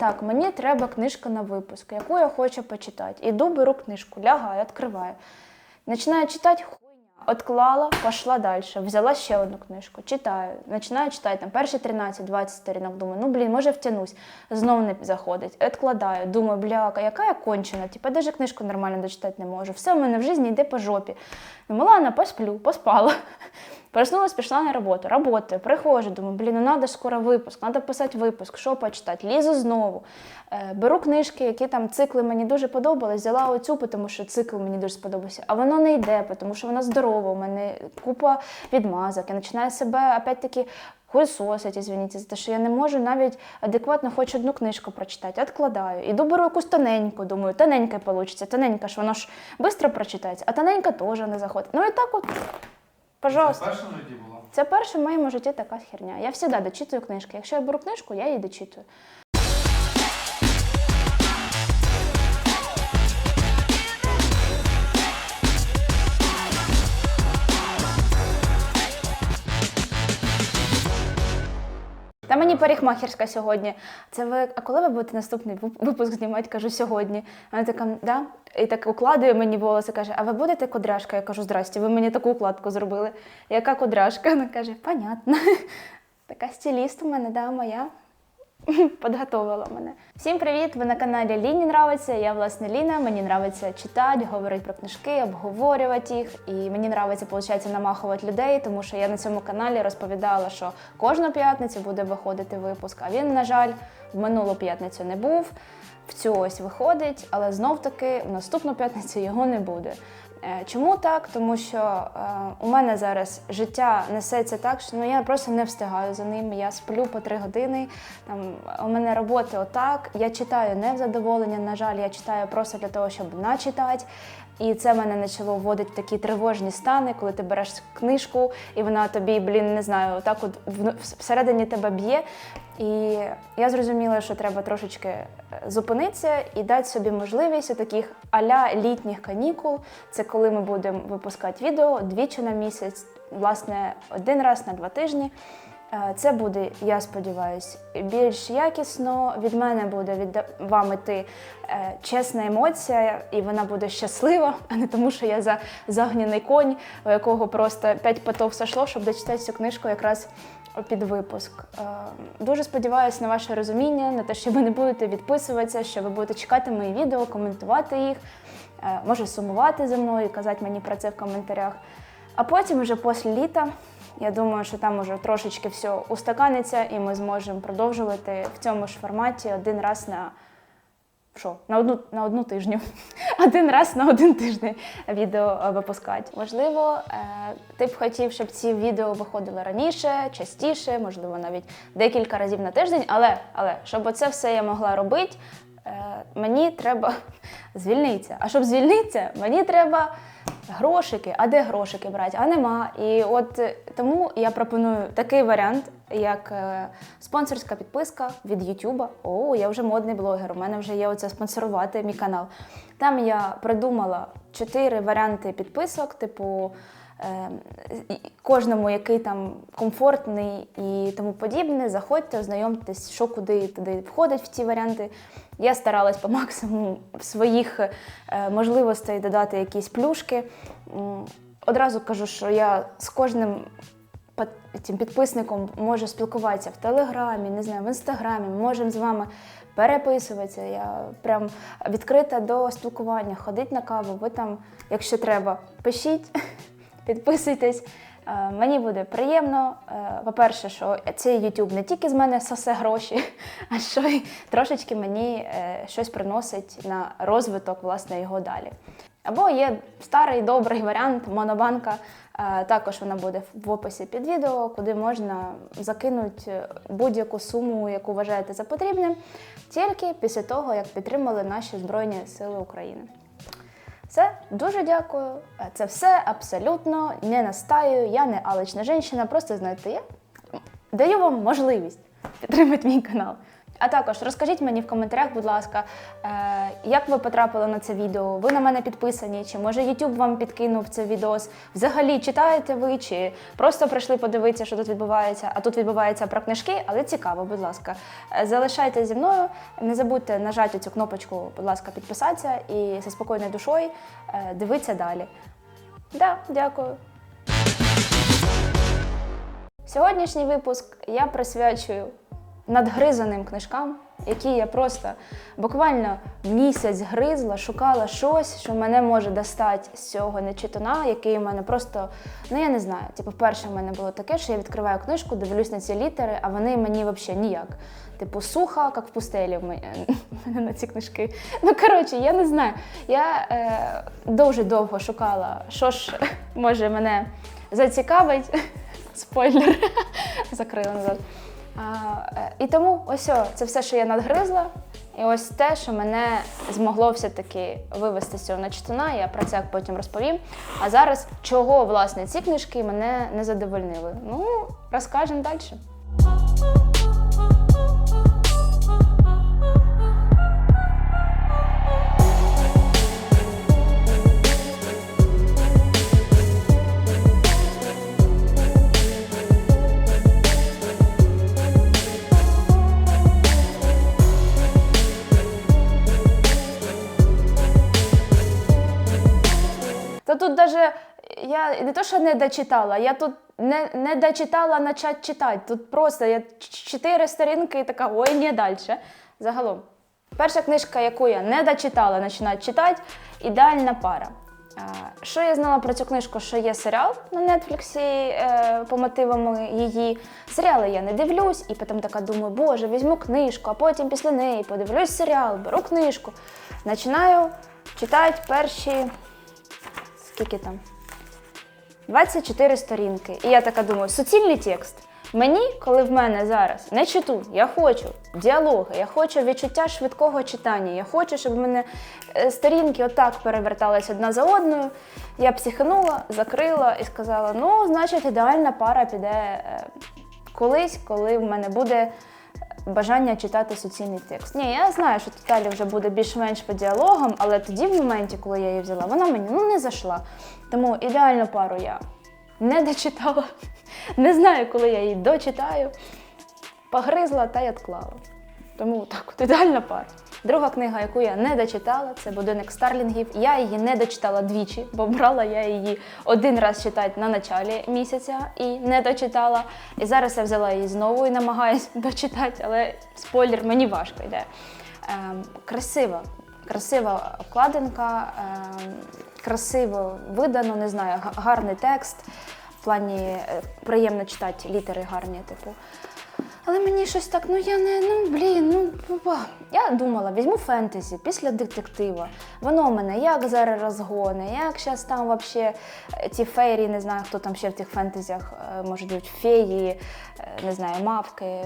Так, мені треба книжка на випуск, яку я хочу почитати. Іду, беру книжку, лягаю, відкриваю. Починаю читати хуйня. Отклала, пішла далі. Взяла ще одну книжку, читаю. Починаю читати там перші 13-20 сторінок. Думаю, ну блін, може втянусь. Знову не заходить. Відкладаю. Думаю, бляка, яка я кончена. Типа, навіть книжку нормально дочитати не можу. Все в мене в житті йде по жопі. Думаю, ладно, посплю, поспала. Проснулась, пішла на роботу. Работаю, приходжу, думаю, блін, ну треба скоро випуск, треба писати випуск, що почитати. Лізу знову. Е, беру книжки, які там цикли мені дуже подобались. Взяла оцю, тому що цикл мені дуже сподобався. А воно не йде, тому що вона здорова. У мене купа відмазок. Я починаю себе опять-таки хуйсосить, извините, за те, що я не можу навіть адекватно хоч одну книжку прочитати. Откладаю. Іду беру якусь тоненьку, думаю, тоненька вийде. Тоненька ж воно ж швидко прочитається, а тоненька теж не заходить. Ну і так от, пожалуйста. Це перша навіді була? Це перша в моєму житті така херня. Я завжди дочитую книжки. Якщо я беру книжку, я її дочитую. Парикмахерська сьогодні. Це ви, а коли ви будете наступний випуск знімати? Кажу, сьогодні. Вона така, да? І так укладує мені волоси, каже, а ви будете кудряшка? Я кажу, здрасте, ви мені таку укладку зробили. Яка кудряшка? Вона каже, понятно. Така стиліст у мене, да, моя. Подготовила мене. Всім привіт! Ви на каналі Ліні нравиться. Я власне Ліна. Мені нравиться читати, говорити про книжки, обговорювати їх. І мені нравиться, виходить, намахувати людей, тому що я на цьому каналі розповідала, що кожну п'ятницю буде виходити випуск. А він, на жаль, в минулу п'ятницю не був. В цю ось виходить, але знов таки в наступну п'ятницю його не буде. Е, Чому так? Тому що е, у мене зараз життя несеться так, що ну я просто не встигаю за ним. Я сплю по три години. Там у мене роботи отак. Я читаю не в задоволення. На жаль, я читаю просто для того, щоб начитати. І це мене почало вводити в такі тривожні стани, коли ти береш книжку, і вона тобі, блін, не знаю, отак от всередині тебе б'є. І я зрозуміла, що треба трошечки е, зупинитися і дати собі можливість у таких аля літніх канікул. Це коли ми будемо випускати відео двічі на місяць, власне, один раз на два тижні. Е, Це буде, я сподіваюся, більш якісно. Від мене буде від вам іти е, чесна емоція, і вона буде щаслива, а не тому, що я за загняний конь, у якого просто п'ять потов сошло, щоб дочитати цю книжку якраз під випуск. Е, Дуже сподіваюся на ваше розуміння, на те, що ви не будете відписуватися, що ви будете чекати мої відео, коментувати їх, може сумувати за мною, казати мені про це в коментарях. А потім, вже після літа, я думаю, що там уже трошечки все устаканиться, і ми зможемо продовжувати в цьому ж форматі один раз на що? На одну на одну тижню. Один раз на один тиждень відео випускати. Можливо, е, ти б хотів, щоб ці відео виходили раніше, частіше, можливо, навіть декілька разів на тиждень. Але, але щоб оце все я могла робити, е, мені треба звільнитися. А щоб звільнитися, мені треба грошики. А де грошики брати? А нема. І от е, тому я пропоную такий варіант, як е, спонсорська підписка від Ютуба. О, я вже модний блогер. У мене вже є оце спонсорувати мій канал. Там я придумала чотири варіанти підписок, типу. Е, і- Кожному, який там комфортний і тому подібне, заходьте, ознайомтесь, що куди туди входить в ці варіанти. Я старалась по максимуму своїх е, можливостей додати якісь плюшки. Одразу кажу, що я з кожним цим підписником можу спілкуватися в Телеграмі, не знаю, в інстаграмі. Ми можемо з вами переписуватися. Я прям відкрита до спілкування, ходить на каву. Ви там, якщо треба, пишіть, підписуйтесь. Е, Мені буде приємно. Е, По-перше, що цей YouTube не тільки з мене сосе гроші, а що й трошечки мені е, щось приносить на розвиток власне його далі. Або є старий добрий варіант монобанка. Також вона буде в описі під відео, куди можна закинути будь-яку суму, яку вважаєте за потрібне, тільки після того, як підтримали наші Збройні Сили України. Все, дуже дякую. Е, Це все абсолютно не настаю. Я не алична жінка, просто знаєте, я даю вам можливість підтримати мій канал. А також розкажіть мені в коментарях, будь ласка, е, як ви потрапили на це відео? Ви на мене підписані? Чи може YouTube вам підкинув це відос? Взагалі читаєте ви, чи просто прийшли подивитися, що тут відбувається? А тут відбувається про книжки, але цікаво, будь ласка. Е, Залишайтеся зі мною. Не забудьте нажати цю кнопочку, будь ласка, підписатися і зі спокійною душою е, дивитися далі. Да, дякую. Сьогоднішній випуск я присвячую надгризаним книжкам, які я просто буквально місяць гризла, шукала щось, що мене може достати з цього нечитуна, який у мене просто, ну я не знаю. Типу, перше в мене було таке, що я відкриваю книжку, дивлюсь на ці літери, а вони мені взагалі ніяк. Типу, сухо, як в пустелі в мене на ці книжки. Ну, коротше, я не знаю. Я е, дуже довго шукала, що ж може мене зацікавить. Спойлер, закрила назад. Е, і тому ось о, це все, що я надгризла. І ось те, що мене змогло все-таки вивести з цього начитуна, я про це потім розповім. А зараз, чого власне ці книжки мене не задовольнили? Ну, розкажемо далі. Тут даже я не то, що не дочитала, я тут не, не дочитала почати читати. Тут просто я чотири сторінки і така, ой, не далі. Загалом. Перша книжка, яку я не дочитала, починати читати ідеальна пара. Що я знала про цю книжку? Що є серіал на Нетфліксі по мотивам її. Серіали я не дивлюсь, і потім така думаю, боже, візьму книжку, а потім після неї подивлюсь серіал, беру книжку. Починаю читати перші скільки там? 24 сторінки. І я така думаю, суцільний текст. Мені, коли в мене зараз не читу, я хочу діалоги, я хочу відчуття швидкого читання, я хочу, щоб в мене е, сторінки отак перевертались одна за одною. Я психанула, закрила і сказала: ну, значить, ідеальна пара піде е, колись, коли в мене буде бажання читати суцільний текст. Ні, я знаю, що тут вже буде більш-менш по діалогам, але тоді, в моменті, коли я її взяла, вона мені ну, не зайшла. Тому ідеальну пару я не дочитала. Не знаю, коли я її дочитаю. Погризла та й відклала. Тому так, от ідеальна пара. Друга книга, яку я не дочитала, це будинок Старлінгів. Я її не дочитала двічі, бо брала я її один раз читати на началі місяця і не дочитала. І зараз я взяла її знову і намагаюсь дочитати, але спойлер мені важко йде. Ем, красива, красива обкладинка, ем, красиво видано, не знаю, гарний текст. В плані е, приємно читати літери гарні, типу. Але мені щось так, ну я не, ну блін, ну ба. я думала, візьму фентезі після детектива. Воно в мене як зараз розгони, як зараз там вообще е, ті фейрі, не знаю, хто там ще в тих фентезях е, може бути феї, е, не знаю, мавки,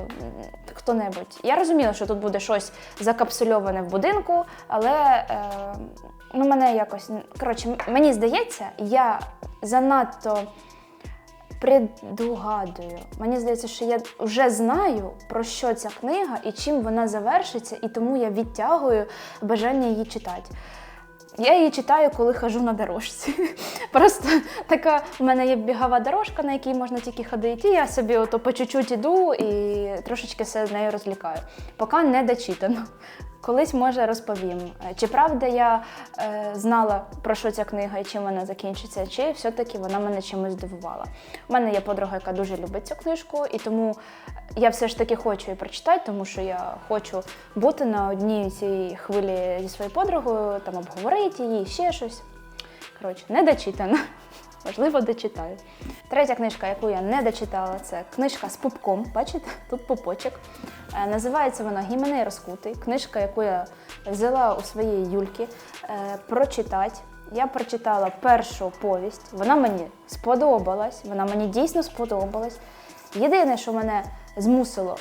хто-небудь. Я розуміла, що тут буде щось закапсульоване в будинку, але е, ну, мене якось. Коротше, мені здається, я занадто предугадую. Мені здається, що я вже знаю, про що ця книга і чим вона завершиться, і тому я відтягую бажання її читати. Я її читаю, коли хожу на дорожці. Просто така в мене є бігова дорожка, на якій можна тільки ходити. Я собі ото по чуть-чуть іду і трошечки все з нею розлікаю. Поки не дочитано. Колись може розповім. Чи правда я е, знала про що ця книга і чим вона закінчиться, чи все-таки вона мене чимось здивувала. У мене є подруга, яка дуже любить цю книжку, і тому я все ж таки хочу її прочитати, тому що я хочу бути на одній цій хвилі зі своєю подругою, там обговорити її, ще щось. Коротше, не дочитано. Можливо, дочитаю. Третя книжка, яку я не дочитала, це книжка з пупком. Бачите, тут пупочок. Е, Називається вона Гіменей розкутий. Книжка, яку я взяла у своєї Юльки е, прочитати. Я прочитала першу повість. Вона мені сподобалась. Вона мені дійсно сподобалась. Єдине, що мене змусило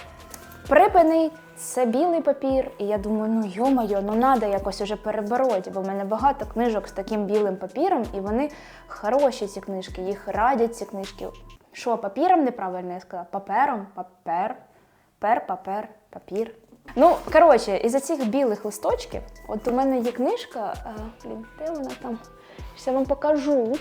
припини, це білий папір. І я думаю, ну йо-моє, ну треба якось уже перебороти, бо в мене багато книжок з таким білим папіром, і вони хороші, ці книжки, їх радять ці книжки. Що, папіром неправильно я сказала? Папером, папер, пер, папер, папір. Ну, коротше, із цих білих листочків, от у мене є книжка, а, блін, де вона там? Я вам покажу,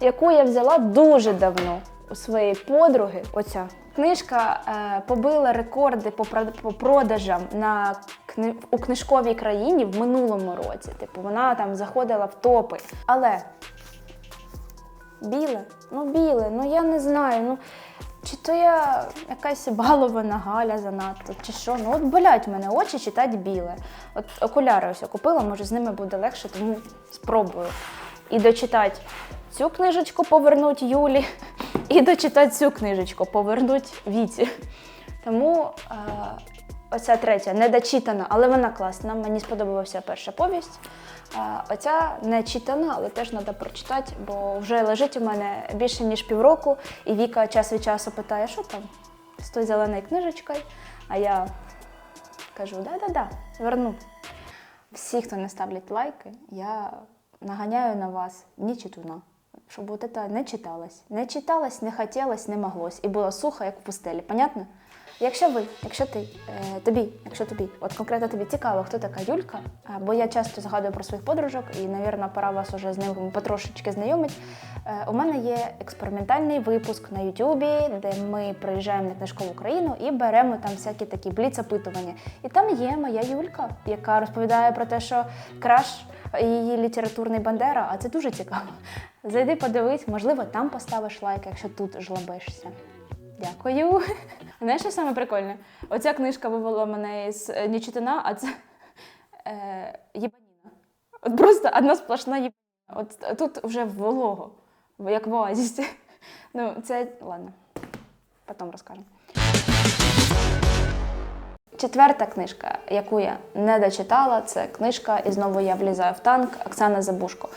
яку я взяла дуже давно у своєї подруги. Оця книжка е, побила рекорди по, по продажам на кни- у книжковій країні в минулому році. Типу, вона там заходила в топи. Але біле, ну біле, ну я не знаю. Ну чи то я якась балована Галя занадто, чи що? Ну от болять мене очі читати біле. От окуляри ось я купила, може з ними буде легше, тому спробую. І дочитати цю книжечку повернуть Юлі, і дочитати цю книжечку повернуть Віці. Тому е, оця третя недочитана, але вона класна. Мені сподобалася перша повість. А оця не читана, але теж треба прочитати, бо вже лежить у мене більше ніж півроку, і Віка час від часу питає, що там з тою зеленою книжечкою. А я кажу, да-да-да, верну. Всі, хто не ставлять лайки, я наганяю на вас ні читуна. Щоб от це не читалось. Не читалось, не хотілось, не моглось. І було сухо, як в пустелі. Понятно? Якщо ви, якщо ти, е, тобі, якщо тобі, от конкретно тобі цікаво, хто така Юлька, бо я часто згадую про своїх подружок, і, навірно, пора вас уже з ними потрошечки знайомить. Е, у мене є експериментальний випуск на Ютубі, де ми приїжджаємо на книжкову країну і беремо там всякі такі бліц-опитування. І там є моя Юлька, яка розповідає про те, що краш її літературний бандера, а це дуже цікаво. Зайди, подивись, можливо, там поставиш лайк, якщо тут жлобишся. Дякую. Знаєш, що саме прикольне? Оця книжка вивела мене із е, нечитана, а це е, єбаніна. От просто одна сплошна єбаніна. От тут вже волого, як в оазісі. Ну, це ладно, потім розкажу. Четверта книжка, яку я не дочитала, це книжка І знову я влізаю в танк Оксана Забушко.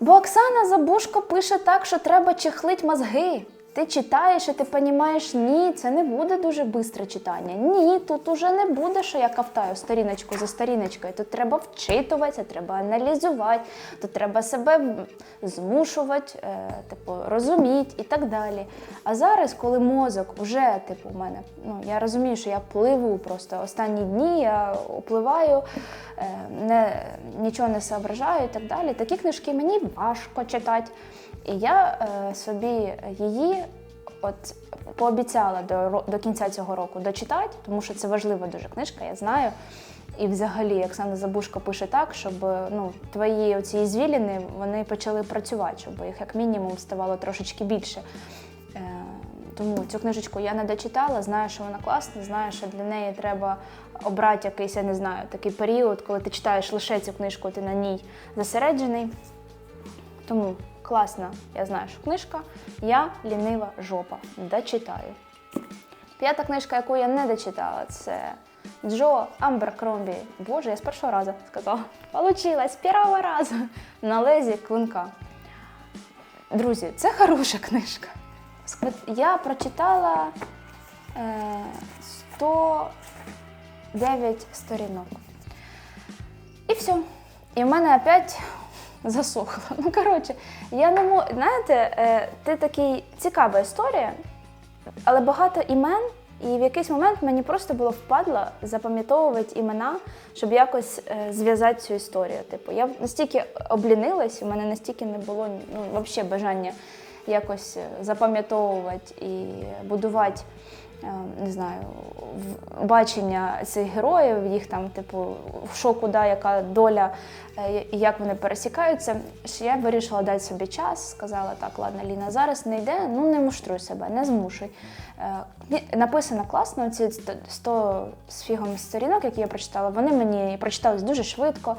Бо Оксана Забушко пише так, що треба чехлить мозги. Ти читаєш і ти розумієш, ні, це не буде дуже швидке читання. Ні, тут уже не буде, що я кавтаю сторіночку за сторіночкою. Тут треба вчитуватися, треба аналізувати, тут треба себе змушувати, е, типу, розуміти і так далі. А зараз, коли мозок вже, типу, у мене, ну я розумію, що я пливу просто останні дні, я впливаю, е, не, нічого не соображаю і так далі. Такі книжки мені важко читати. І я е, собі її от пообіцяла до, до кінця цього року дочитати, тому що це важлива дуже книжка, я знаю. І взагалі Оксана Забушко пише так, щоб ну, твої оці звіліни вони почали працювати, щоб їх як мінімум ставало трошечки більше. Е, тому цю книжечку я не дочитала, знаю, що вона класна, знаю, що для неї треба обрати якийсь, я не знаю, такий період, коли ти читаєш лише цю книжку, ти на ній зосереджений. Тому класна, я знаю, що книжка. Я лінива жопа. Дочитаю. П'ята книжка, яку я не дочитала, це Джо Амберкромбі. Боже, я з першого разу сказала. Получилось з першого разу на лезі клинка. Друзі, це хороша книжка. Я прочитала е, 109 сторінок. І все. І в мене опять засохло. Ну, коротше, я не можу. Знаєте, е, ти такий цікава історія, але багато імен, і в якийсь момент мені просто було впадло запам'ятовувати імена, щоб якось е, зв'язати цю історію. Типу, я настільки облінилась, у мене настільки не було ну, взагалі бажання якось е, запам'ятовувати і будувати. Е, Не знаю, бачення цих героїв, їх там, типу, що куди, яка доля, е, як вони пересікаються. Що Я вирішила дати собі час, сказала так, ладно, Ліна, зараз не йде, ну не муштруй себе, не змушуй. Е, Написано класно, ці 100 100 з фігом сторінок, які я прочитала, вони мені прочитались дуже швидко,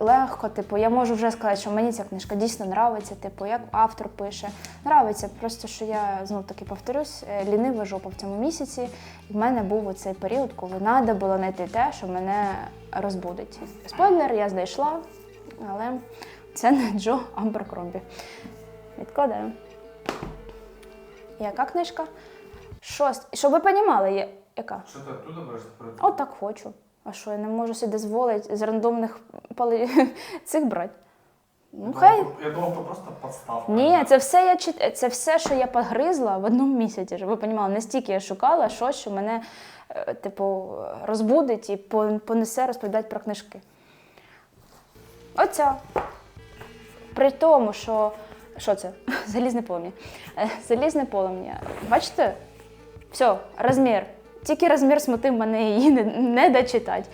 легко. Типу, я можу вже сказати, що мені ця книжка дійсно нравиться, типу, як автор пише. Нравиться, просто що я знов таки повторюсь, е, лінива жопа в цьому місяці. І в мене був оцей період, коли треба було знайти те, що мене розбудить. Спойлер, я знайшла, але це не Джо Амберкромбі. Відкладаю. Яка книжка? Шост. Щоб ви розуміли, яка? Що ти оттуда береш? От так хочу. А що, я не можу собі дозволити з рандомних пали... цих брати? Ну, Я хай. думав, Я думав, то просто подставка. Ні, це все я чит... це все, що я погризла в одному місяці. Щоб ви розуміли, настільки я шукала щось, що мене, е, типу, розбудить і пон- понесе розповідати про книжки. Оця. При тому, що. Що це? Залізне полум'я. Е, Залізне полум'я. Бачите? Все, розмір. Тільки розмір смутив мене її не, не дочитати.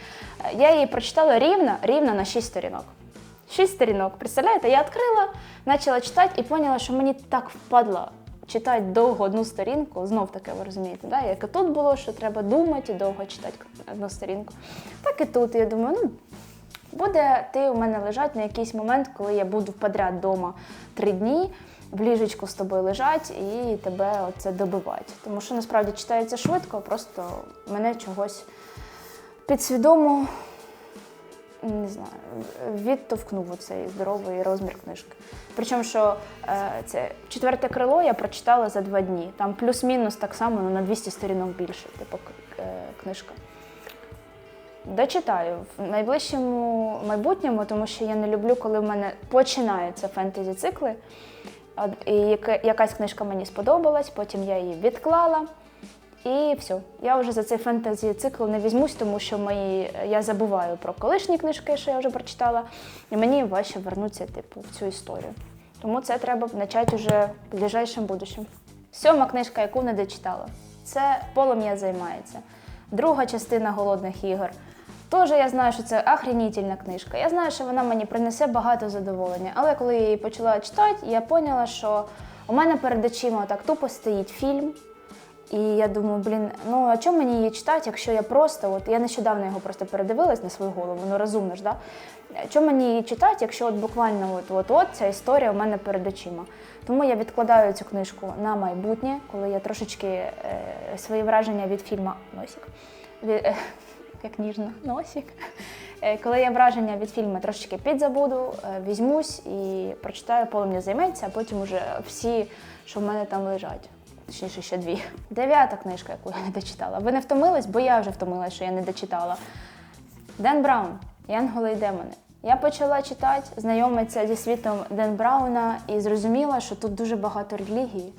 Я її прочитала рівно, рівно на 6 сторінок. Шість сторінок. Представляєте, я відкрила, почала читати і поняла, що мені так впадло читати довго одну сторінку. Знов таке, ви розумієте, да? як і тут було, що треба думати і довго читати одну сторінку. Так і тут. Я думаю, ну буде ти у мене лежати на якийсь момент, коли я буду подряд вдома три дні, в ліжечку з тобою лежать і тебе оце добивати. Тому що насправді читається швидко, просто мене чогось підсвідомо не знаю, відтовкнув цей здоровий розмір книжки. Причому, що е, це четверте крило я прочитала за два дні. Там плюс-мінус так само ну, на 200 сторінок більше, типу е, книжка. Дочитаю в найближчому майбутньому, тому що я не люблю, коли в мене починаються фентезі-цикли. І якась книжка мені сподобалась, потім я її відклала. І все. Я вже за цей фентезі цикл не візьмусь, тому що мої, я забуваю про колишні книжки, що я вже прочитала, і мені важче вернутися типу, в цю історію. Тому це треба почати вже в ближайшому будущем. Сьома книжка, яку не дочитала, це Полум'я займається. Друга частина голодних ігор. Теж я знаю, що це охренітельна книжка. Я знаю, що вона мені принесе багато задоволення. Але коли я її почала читати, я поняла, що у мене перед очима так тупо стоїть фільм. І я думаю, блін, ну а чому мені її читати, якщо я просто, от я нещодавно його просто передивилась на свою голову, ну розумно ж, да? Чому мені її читати, якщо от буквально от, от, от ця історія у мене перед очима? Тому я відкладаю цю книжку на майбутнє, коли я трошечки е, свої враження від фільму Носік. Від, е, як ніжно, носик. Е, Коли я враження від фільму трошечки підзабуду, е, візьмусь і прочитаю полум'я займеться, а потім уже всі, що в мене там лежать. Точніше, ще дві. Дев'ята книжка, яку я не дочитала. Ви не втомились, бо я вже втомилась, що я не дочитала. Ден Браун, Янголи і демони. Я почала читати, знайомитися зі світом Ден Брауна і зрозуміла, що тут дуже багато релігії.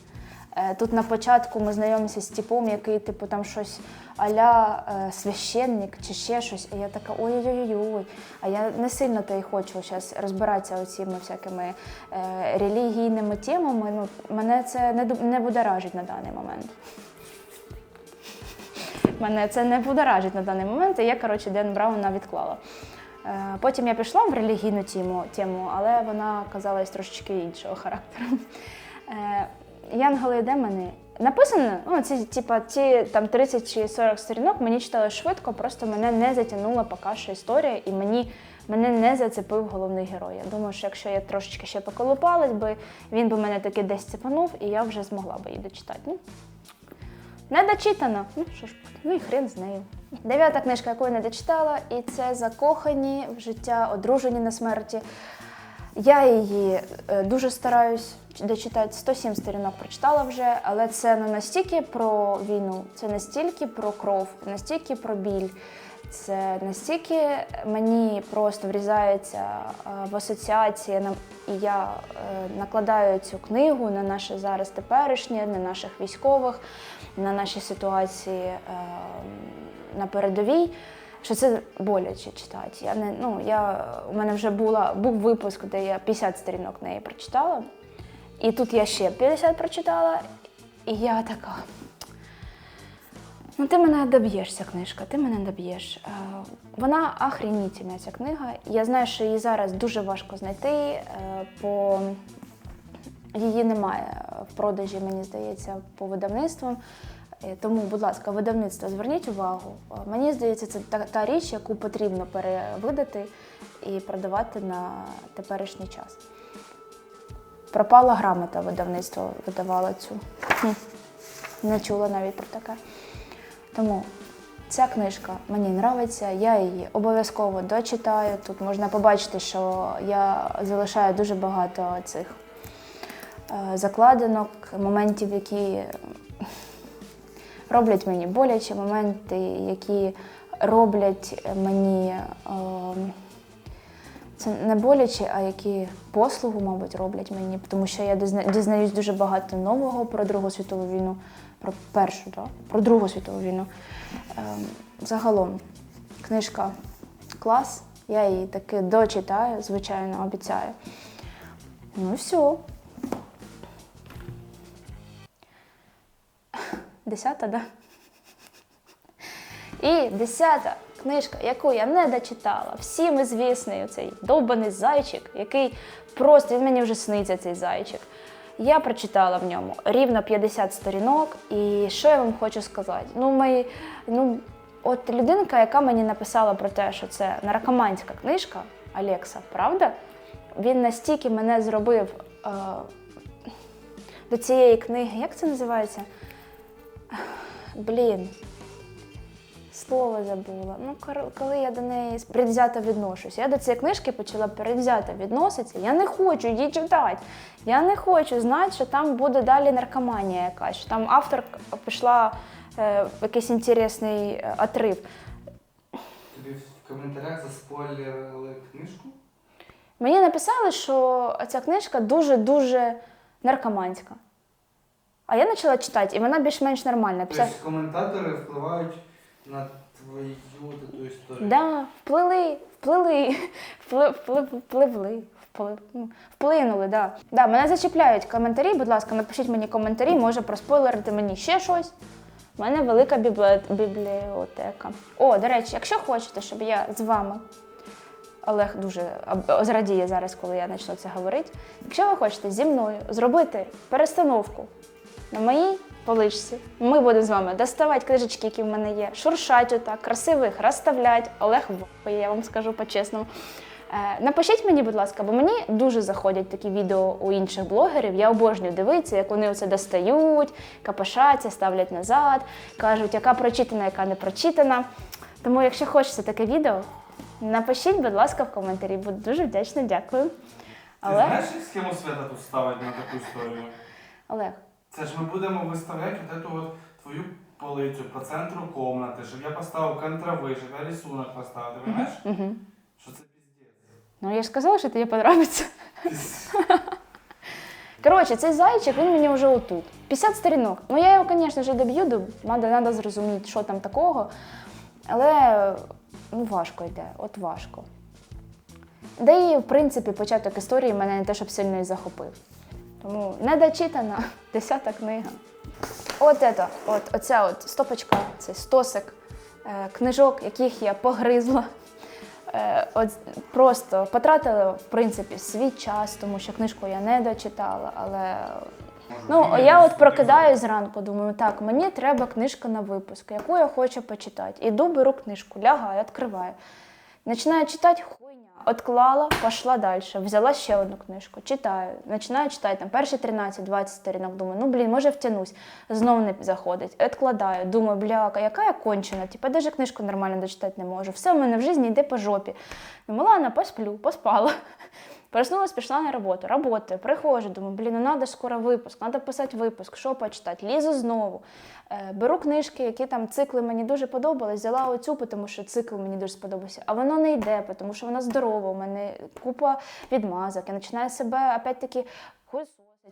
Е, Тут на початку ми знайомимося з типом, який, типу, там щось аля е, священник чи ще щось. І я така ой-ой-ой. А я не сильно то й хочу зараз розбиратися оціми всякими е, релігійними темами. Ну, мене це не, не будоражить на даний момент. Мене це не будоражить на даний момент, і я, коротше, Ден Брауна відклала. Е, Потім я пішла в релігійну тему, тему але вона казалась трошечки іншого характеру. Е, Янголи демони. Написано, ну, ці, типа, ці там 30 чи 40 сторінок мені читали швидко, просто мене не затягнула поки що історія, і мені, мене не зацепив головний герой. Я думаю, що якщо я трошечки ще поколупалась би, він би мене таки десь цепанув, і я вже змогла би її дочитати. Ну, не дочитано. Ну, що ж, ну і хрен з нею. Дев'ята книжка, яку я не дочитала, і це закохані в життя, одружені на смерті. Я її е, дуже стараюсь дочитати. 107 сторінок прочитала вже, але це не настільки про війну, це настільки про кров, настільки про біль. Це настільки мені просто врізається е, в асоціації, і я е, накладаю цю книгу на наше зараз теперішнє, на наших військових, на наші ситуації е, на передовій. Що це боляче читати. Я не, ну, я, у мене вже була, був випуск, де я 50 сторінок неї прочитала. І тут я ще 50 прочитала, і я така. Ну, ти мене доб'єшся, книжка, ти мене доб'єш. Е, Вона охренітельна, ця книга. Я знаю, що її зараз дуже важко знайти, е, бо її немає в продажі, мені здається, по видавництвам. Е, Тому, будь ласка, видавництво, зверніть увагу. Мені здається, це та, та річ, яку потрібно перевидати і продавати на теперішній час. Пропала грамота видавництво видавала цю. Не чула навіть про таке. Тому ця книжка мені подобається, я її обов'язково дочитаю. Тут можна побачити, що я залишаю дуже багато цих е, закладинок, моментів, які роблять мені болячі, моменти, які роблять мені е, Це не боляче, а які послугу, мабуть, роблять мені, тому що я дізнаюсь дуже багато нового про Другу світову війну, про першу, да? про Другу світову війну. Ем, загалом, книжка клас, я її таки дочитаю, звичайно, обіцяю. Ну і все. Десята, да? І десята книжка, яку я не дочитала, всім звісний цей довбаний зайчик, який просто він мені вже сниться цей зайчик. Я прочитала в ньому рівно 50 сторінок, і що я вам хочу сказати? Ну, мої, ну, от людинка, яка мені написала про те, що це наркоманська книжка, Алекса, правда? Він настільки мене зробив е, до цієї книги, як це називається? Блін, слово забула. Ну, коли я до неї предвзято відношусь. Я до цієї книжки почала предвзято відноситися. Я не хочу її читати. Я не хочу знати, що там буде далі наркоманія якась, що там автор пішла е, в якийсь інтересний е, отрив. Тобі в коментарях заспойлерили книжку? Мені написали, що ця книжка дуже-дуже наркоманська. А я почала читати, і вона більш-менш нормальна. Тобто коментатори впливають на твою ту історію. Да, вплили, вплили, впли, впли, впливли, впли, ну, вплинули, да. Да, мене зачіпляють коментарі, будь ласка, напишіть мені коментарі, може проспойлерити мені ще щось. У мене велика бібліотека. О, до речі, якщо хочете, щоб я з вами, Олег дуже зрадіє зараз, коли я почну це говорити. Якщо ви хочете зі мною зробити перестановку на моїй поличці, ми будемо з вами доставати книжечки, які в мене є, шуршать отак, красиво їх розставлять. Олег вахує, я вам скажу по-чесному. Е, Напишіть мені, будь ласка, бо мені дуже заходять такі відео у інших блогерів. Я обожнюю дивитися, як вони оце достають, капошаться, ставлять назад, кажуть, яка прочитана, яка не прочитана. Тому, якщо хочеться таке відео, напишіть, будь ласка, в коментарі. Буду дуже вдячна, дякую. Ти Але знаєш, як схему свята тут ставить на таку історію? Олег, Це ж ми будемо виставляти от эту от твою полицю по центру комнати, щоб я поставив контрави, щоб я рисунок поставив. Ти розумієш? угу. Що це піздець? ну я ж сказала, що тобі подобається. Коротше, цей зайчик, він мені вже отут. 50 сторінок. Ну я його, звісно ж, доб'ю, до- надо, надо зрозуміти, що там такого. Але ну, важко йде, от важко. Да і, в принципі, початок історії мене не те, щоб сильно і захопив. Тому недочитана десята книга. От це, от, оця от стопочка, цей стосик е, книжок, яких я погризла. Е, от просто потратила, в принципі, свій час, тому що книжку я не дочитала, але Ну, я от прокидаюсь зранку, думаю, так, мені треба книжка на випуск, яку я хочу почитати. Іду, беру книжку, лягаю, відкриваю. Починаю читати хуйня. Отклала, пошла далі. Взяла ще одну книжку, читаю. Починаю читати там перші 13-20 сторінок. Думаю, ну блін, може втянусь. Знов не заходить. Відкладаю. Думаю, бляка, яка я кончена. Типа, навіть книжку нормально дочитати не можу. Все в мене в житті йде по жопі. Думала, посплю, поспала. Проснулась, пішла на роботу. Работаю, приходжу, думаю, блін, ну треба скоро випуск, треба писати випуск, що почитати. Лізу знову. Е, беру книжки, які там цикли мені дуже подобались. Взяла оцю, тому що цикл мені дуже сподобався. А воно не йде, тому що вона здорова. У мене купа відмазок. Я починаю себе опять-таки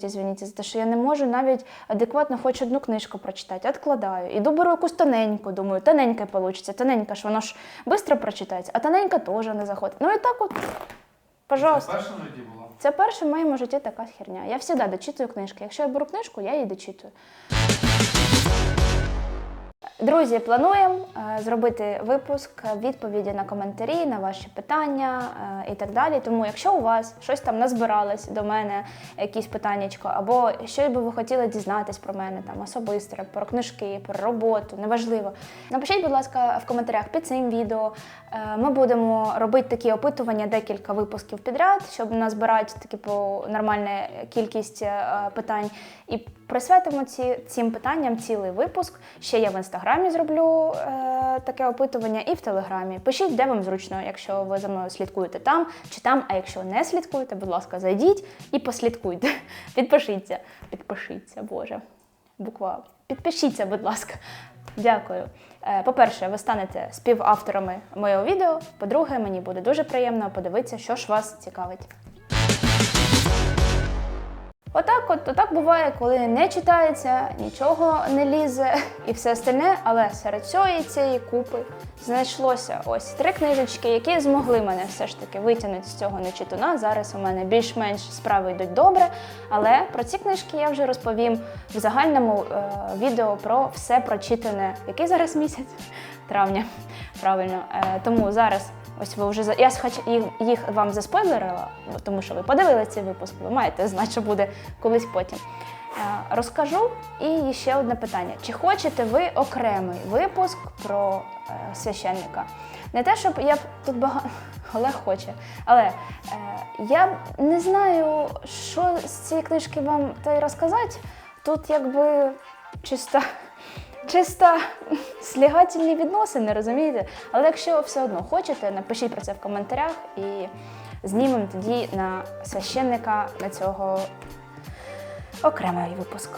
извините, за те, що я не можу навіть адекватно хоч одну книжку прочитати. Откладаю. Іду беру якусь тоненьку, думаю, тоненька вийде. Тоненька ж воно ж швидко прочитається, а тоненька теж не заходить. Ну і так от, пожалуйста. Це перше в житті було? Це перша в моєму житті така херня. Я завжди дочитую книжки. Якщо я беру книжку, я її дочитую. Друзі, плануємо е, зробити випуск відповіді на коментарі, на ваші питання е, і так далі. Тому, якщо у вас щось там назбиралось до мене, якісь питаннячко, або щось би ви хотіли дізнатись про мене там особисто, про книжки, про роботу, неважливо. Напишіть, будь ласка, в коментарях під цим відео. Е, Ми будемо робити такі опитування декілька випусків підряд, щоб назбирати таку нормальну кількість питань. І присвятимо ці, цим питанням цілий випуск. Ще я в інстаграмі зроблю е, таке опитування і в телеграмі. Пишіть, де вам зручно, якщо ви за мною слідкуєте там чи там. А якщо не слідкуєте, будь ласка, зайдіть і послідкуйте. Підпишіться, підпишіться, Боже. Буква. Підпишіться, будь ласка. Дякую. Е, По-перше, ви станете співавторами моєго відео. По-друге, мені буде дуже приємно подивитися, що ж вас цікавить. Отак, от отак буває, коли не читається, нічого не лізе і все остальне, але серед цієї цієї купи знайшлося ось три книжечки, які змогли мене все ж таки витягнути з цього нечитуна. Зараз у мене більш-менш справи йдуть добре. Але про ці книжки я вже розповім в загальному е, відео про все прочитане. Який зараз місяць? Травня. Правильно. Е, тому зараз. Ось ви вже я хоч їх, вам заспойлерила, тому що ви подивилися цей випуск, ви маєте знати, що буде колись потім. Е, Розкажу і ще одне питання: чи хочете ви окремий випуск про е, священника? Не те, щоб я тут багато Олег хоче, але е, я не знаю, що з цієї книжки вам та й розказати. Тут якби чиста чисто слігательні відносини, розумієте? Але якщо все одно хочете, напишіть про це в коментарях і знімемо тоді на священника на цього окремий випуск.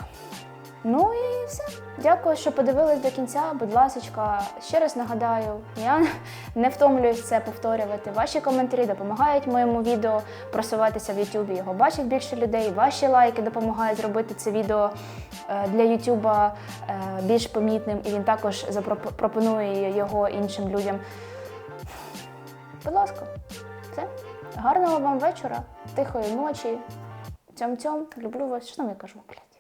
Ну і все. Дякую, що подивились до кінця. Будь ласка, ще раз нагадаю, я не втомлююсь це повторювати. Ваші коментарі допомагають моєму відео просуватися в Ютубі. Його бачить більше людей. Ваші лайки допомагають зробити це відео е, для Ютуба е, більш помітним, і він також запропо- пропонує його іншим людям. Будь ласка, все. Гарного вам вечора, тихої ночі. Цьом-цьом, люблю вас. Що там я кажу, блядь?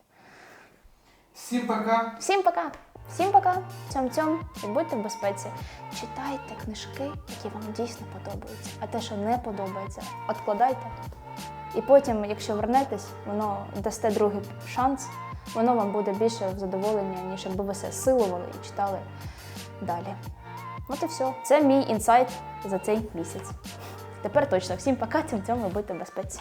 Всім пока! Всім пока! Всім пока! Цьом-цьом і будьте в безпеці. Читайте книжки, які вам дійсно подобаються, а те, що не подобається, откладайте. І потім, якщо вернетесь, воно дасте другий шанс, воно вам буде більше задоволення, ніж якби ви все силували і читали далі. От і все. Це мій інсайт за цей місяць. Тепер точно всім пока, цьом-цьом і будьте в безпеці.